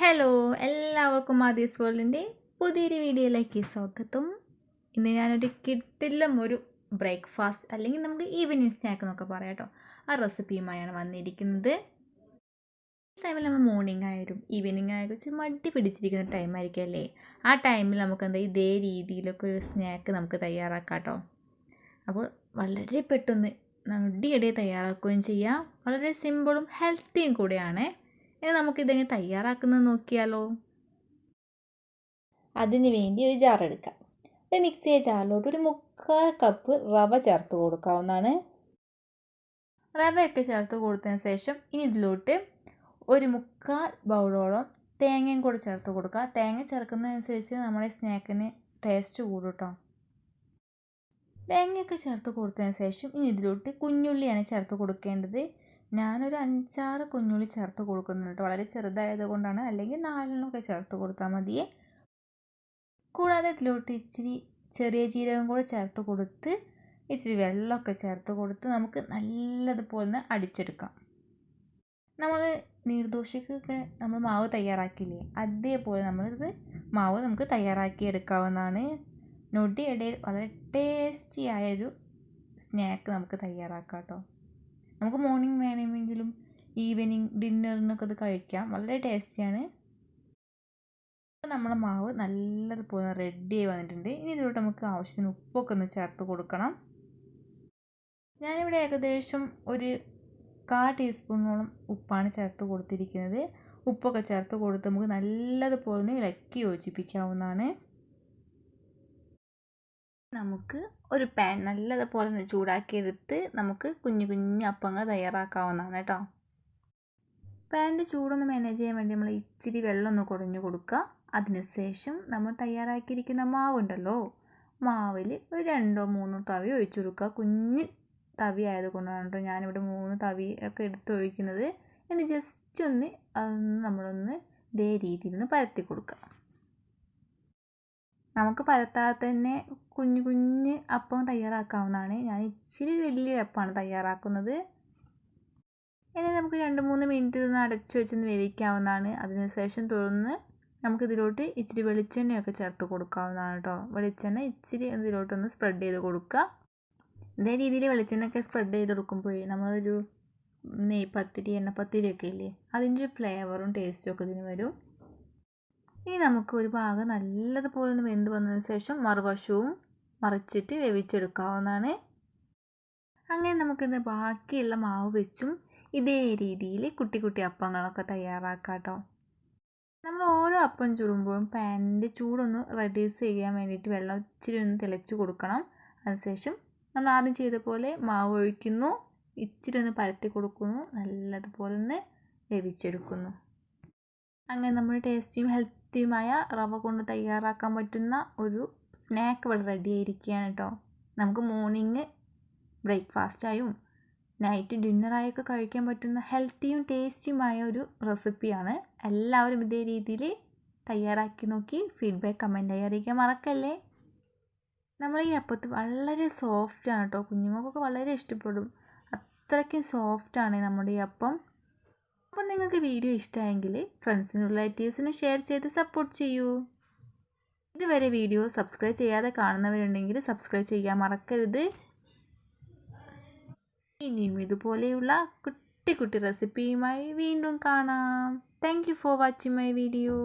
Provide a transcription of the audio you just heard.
Hello എല്ലാവർക്കും ആദീസ് വേൾഡിന്റെ പുതിയൊരു വീഡിയോയിലേക്ക് സ്വാഗതം. ഇന്ന് ഞാനൊരു കിട്ടില്ലം ഒരു ബ്രേക്ക്ഫാസ്റ്റ് അല്ലെങ്കിൽ നമുക്ക് ഈവനിങ് സ്നാക്ക് എന്നൊക്കെ പറയാം കേട്ടോ. ആ റെസിപ്പിയുമായാണ് വന്നിരിക്കുന്നത്. ടൈമിൽ നമ്മൾ മോർണിംഗ് ആയാലും ഈവനിങ് ആയാലും വെച്ച് മടി പിടിച്ചിരിക്കുന്ന ടൈം ആയിരിക്കും അല്ലേ? ആ ടൈമിൽ നമുക്ക് എന്താ ഇതേ രീതിയിലൊക്കെ ഒരു സ്നാക്ക് നമുക്ക് തയ്യാറാക്കാം കേട്ടോ. അപ്പോൾ വളരെ പെട്ടെന്ന് നടിയടിയെ തയ്യാറാക്കുകയും ചെയ്യാം. വളരെ സിമ്പിളും ഹെൽത്തിയും കൂടെയാണ്. ഇനി നമുക്കിതെങ്ങനെ തയ്യാറാക്കുന്നത് നോക്കിയാലോ? അതിന് വേണ്ടി ഒരു ജാർ എടുക്കാം. ഒരു മിക്സിയെ ജാറിലോട്ട് ഒരു മുക്കാൽ കപ്പ് റവ ചേർത്ത് കൊടുക്കാവുന്നതാണ്. റവയൊക്കെ ചേർത്ത് കൊടുത്തതിന് ശേഷം ഇനി ഇതിലോട്ട് ഒരു മുക്കാൽ ബൗളോളം തേങ്ങയും കൂടെ ചേർത്ത് കൊടുക്കുക. തേങ്ങ ചേർക്കുന്നതനുസരിച്ച് നമ്മുടെ സ്നാക്കിന് ടേസ്റ്റ് കൂടും കേട്ടോ തേങ്ങയൊക്കെ ചേർത്ത് കൊടുത്തതിന് ശേഷം ഇനി ഇതിലോട്ട് കുഞ്ഞുള്ളിയാണ് ചേർത്ത് കൊടുക്കേണ്ടത്. ഞാനൊരു അഞ്ചാറ് കുഞ്ഞുള്ളി ചേർത്ത് കൊടുക്കുന്നുണ്ട് വളരെ ചെറുതായത് കൊണ്ടാണ് അല്ലെങ്കിൽ നാലെണ്ണമൊക്കെ ചേർത്ത് കൊടുത്താൽ മതിയേ. കൂടാതെ ഇതിലോട്ട് ഇച്ചിരി ചെറിയ ജീരകം കൂടെ ചേർത്ത് കൊടുത്ത് ഇച്ചിരി വെള്ളമൊക്കെ ചേർത്ത് കൊടുത്ത് നമുക്ക് നല്ലതുപോലെ അടിച്ചെടുക്കാം. നമ്മൾ നീർദോശയ്ക്കൊക്കെ നമ്മൾ മാവ് തയ്യാറാക്കില്ലേ അതേപോലെ നമ്മളിത് മാവ് നമുക്ക് തയ്യാറാക്കി എടുക്കാവുന്നതാണ്. നൊടിയിടയിൽ വളരെ ടേസ്റ്റി ആയൊരു സ്നാക്ക് നമുക്ക് തയ്യാറാക്കാം കേട്ടോ. നമുക്ക് മോർണിംഗ് വേണമെങ്കിലും ഈവനിങ് ഡിന്നറിനൊക്കെ അത് കഴിക്കാം. വളരെ ടേസ്റ്റിയാണ് നമ്മുടെ മാവ് നല്ലതുപോലെ റെഡിയായി വന്നിട്ടുണ്ട്. ഇനി ഇതിലോട്ട് നമുക്ക് ആവശ്യത്തിന് ഉപ്പൊക്കെ ഒന്ന് ചേർത്ത് കൊടുക്കണം. ഞാനിവിടെ ഏകദേശം ഒരു കാ ടീസ്പൂണോളം ഉപ്പാണ് ചേർത്ത് കൊടുത്തിരിക്കുന്നത്. ഉപ്പൊക്കെ ചേർത്ത് കൊടുത്ത് നമുക്ക് നല്ലതുപോലെ ഇളക്കി യോജിപ്പിക്കാവുന്നതാണ്. നമുക്ക് ഒരു പാൻ നല്ലതുപോലെ ഒന്ന് ചൂടാക്കിയെടുത്ത് നമുക്ക് കുഞ്ഞു കുഞ്ഞു അപ്പങ്ങൾ തയ്യാറാക്കാവുന്നതാണ് കേട്ടോ. പാനിന്റെ ചൂടൊന്ന് മാനേജ് ചെയ്യാൻ വേണ്ടി നമ്മൾ ഇച്ചിരി വെള്ളം ഒന്ന് കൊടുക്കുക. അതിനുശേഷം നമ്മൾ തയ്യാറാക്കിയിരിക്കുന്ന മാവുണ്ടല്ലോ മാവിൽ ഒരു രണ്ടോ മൂന്നോ തവി ഒഴിച്ചു കൊടുക്കുക. കുഞ്ഞ് തവി ആയതുകൊണ്ടാണ് കേട്ടോ ഞാനിവിടെ മൂന്ന് തവി ഒക്കെ എടുത്ത് ഒഴിക്കുന്നത്. ഇനി ജസ്റ്റ് ഒന്ന് അതൊന്ന് നമ്മളൊന്ന് ഇതേ രീതിയിൽ ഒന്ന് പരത്തി കൊടുക്കുക. നമുക്ക് പരത്താതെ തന്നെ കുഞ്ഞു കുഞ്ഞ് അപ്പം തയ്യാറാക്കാവുന്നതാണ്. ഞാൻ ഇച്ചിരി വലിയ അപ്പമാണ് തയ്യാറാക്കുന്നത്. ഇനി നമുക്ക് രണ്ട് മൂന്ന് മിനിറ്റ് ഒന്ന് അടച്ചു വെച്ചൊന്ന് വേവിക്കാവുന്നതാണ്. അതിനുശേഷം തുറന്ന് നമുക്കിതിലോട്ട് ഇച്ചിരി വെളിച്ചെണ്ണയൊക്കെ ചേർത്ത് കൊടുക്കാവുന്നതാണ് കേട്ടോ. വെളിച്ചെണ്ണ ഇച്ചിരി ഇതിലോട്ടൊന്ന് സ്പ്രെഡ് ചെയ്ത് കൊടുക്കുക. ഇതേ രീതിയിൽ വെളിച്ചെണ്ണയൊക്കെ സ്പ്രെഡ് ചെയ്ത് കൊടുക്കുമ്പോഴേ നമ്മളൊരു നെയ്പത്തിരി എണ്ണപ്പത്തിരി ഒക്കെ ഇല്ലേ അതിന്റെ ഒരു ഫ്ലേവറും ടേസ്റ്റും ഒക്കെ ഇതിന് വരും. ഇനി നമുക്ക് ഒരു ഭാഗം നല്ലതുപോലെ ഒന്ന് വെന്ത് വന്നതിന് ശേഷം മറുവശവും മറിച്ചിട്ട് വേവിച്ചെടുക്കാവുന്നതാണ്. അങ്ങനെ നമുക്കിന്ന് ബാക്കിയുള്ള മാവ് വെച്ചും ഇതേ രീതിയിൽ കുട്ടി കുട്ടി അപ്പങ്ങളൊക്കെ തയ്യാറാക്കാം കേട്ടോ നമ്മൾ ഓരോ അപ്പം ചുടുമ്പോഴും പാനിന്റെ ചൂടൊന്ന് റെഡ്യൂസ് ചെയ്യാൻ വേണ്ടിയിട്ട് വെള്ളം ഇച്ചിരി ഒന്ന് തിളച്ച് കൊടുക്കണം. അതിനുശേഷം നമ്മൾ ആദ്യം ചെയ്ത പോലെ മാവ് ഒഴിക്കുന്നു ഇച്ചിരി ഒന്ന് പരത്തി കൊടുക്കുന്നു നല്ലതുപോലെ ഒന്ന് വേവിച്ചെടുക്കുന്നു. അങ്ങനെ നമ്മൾ ടേസ്റ്റിയും ഹെൽത്തിയുമായ റവ കൊണ്ട് തയ്യാറാക്കാൻ പറ്റുന്ന ഒരു സ്നാക്ക് ഇവിടെ റെഡി ആയിരിക്കുകയാണ് കേട്ടോ. നമുക്ക് മോർണിംഗ് ബ്രേക്ക്ഫാസ്റ്റായും നൈറ്റ് ഡിന്നറായൊക്കെ കഴിക്കാൻ പറ്റുന്ന ഹെൽത്തിയും ടേസ്റ്റിയുമായ ഒരു റെസിപ്പിയാണ് എല്ലാവരും ഇതേ രീതിയിൽ തയ്യാറാക്കി നോക്കി ഫീഡ്ബാക്ക് കമന്റായി അറിയിക്കാൻ മറക്കല്ലേ? നമ്മൾ ഈ അപ്പത്ത് വളരെ സോഫ്റ്റാണ് കേട്ടോ. കുഞ്ഞുങ്ങൾക്കൊക്കെ വളരെ ഇഷ്ടപ്പെടും. അത്രയ്ക്കും സോഫ്റ്റാണ് നമ്മുടെ ഈ അപ്പം. അപ്പം നിങ്ങൾക്ക് വീഡിയോ ഇഷ്ടമായെങ്കിൽ ഫ്രണ്ട്സിനും റിലേറ്റീവ്സിനും ഷെയർ ചെയ്ത് സപ്പോർട്ട് ചെയ്യൂ. ഇതുവരെ വീഡിയോ സബ്സ്ക്രൈബ് ചെയ്യാതെ കാണുന്നവരുണ്ടെങ്കിൽ സബ്സ്ക്രൈബ് ചെയ്യാൻ മറക്കരുത്. ഇനിയും ഇതുപോലെയുള്ള കുട്ടി കുട്ടി റെസിപ്പിയുമായി വീണ്ടും കാണാം. Thank for watching my video